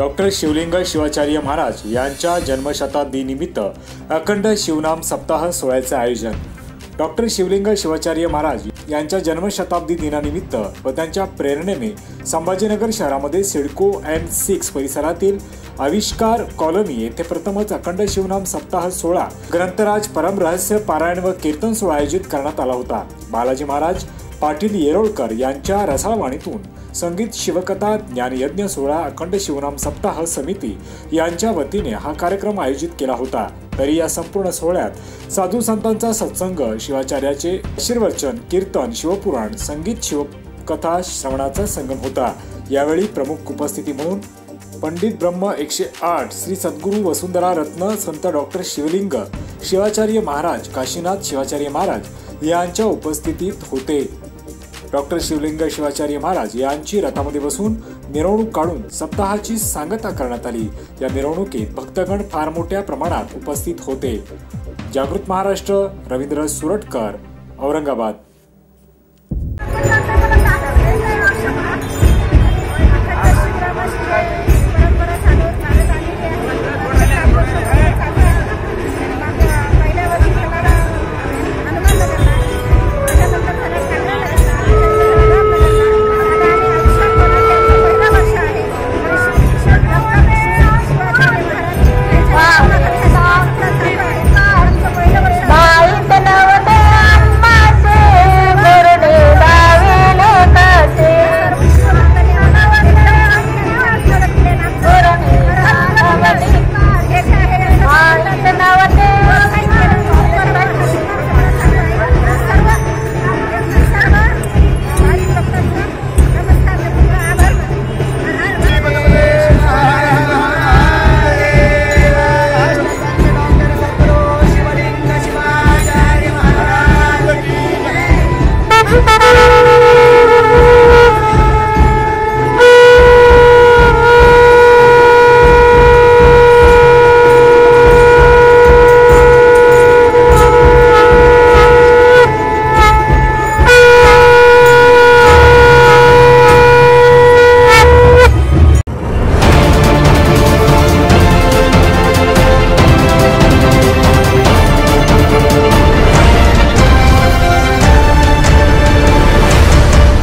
Doctor Shivling Shivacharya Maharaj यांच्या जन्मशताब्दीनिमित्त अखंड शिवनाम सप्ताह सोहळ्याचे आयोजन. डॉक्टर शिवलिंग शिवाचार्य महाराज यांच्या जन्मशताब्दी दिनानिमित्त व त्यांच्या प्रेरणेने संभाजीनगर शहरामध्ये सिडको एम सिक्स परिसरातील आविष्कार कॉलनी येथे प्रथमच अखंड शिवनाम सप्ताह सोहळा ग्रंथराज परमरहस्य पारायण व कीर्तन सोहळा आयोजित करण्यात आला होता. बालाजी महाराज पाटील येरोळकर यांच्या रसाळवाणीतून संगीत शिवकथा ज्ञानयज्ञ सोहळा अखंड शिवनाम सप्ताह समिती यांच्या वतीने हा कार्यक्रम आयोजित केला होता. तरी या संपूर्ण सोहळ्यात साधू संतांचा सत्संग शिवाचार्याचे आशीर्वचन कीर्तन शिवपुराण संगीत शिवकथा श्रवणाचा संगम होता. यावेळी प्रमुख उपस्थिती म्हणून पंडित ब्रह्म एकशे आठ श्री सद्गुरू वसुंधरा रत्न संत डॉक्टर शिवलिंग शिवाचार्य महाराज काशीनाथ शिवाचार्य महाराज यांच्या उपस्थितीत होते. डॉक्टर शिवलिंग शिवाचार्य महाराज यांची रथामध्ये बसून मिरवणूक काढून सप्ताहाची सांगता करण्यात आली. या मिरवणुकीत भक्तगण फार मोठ्या प्रमाणात उपस्थित होते. जागृत महाराष्ट्र रवींद्र सुरटकर औरंगाबाद. Bye.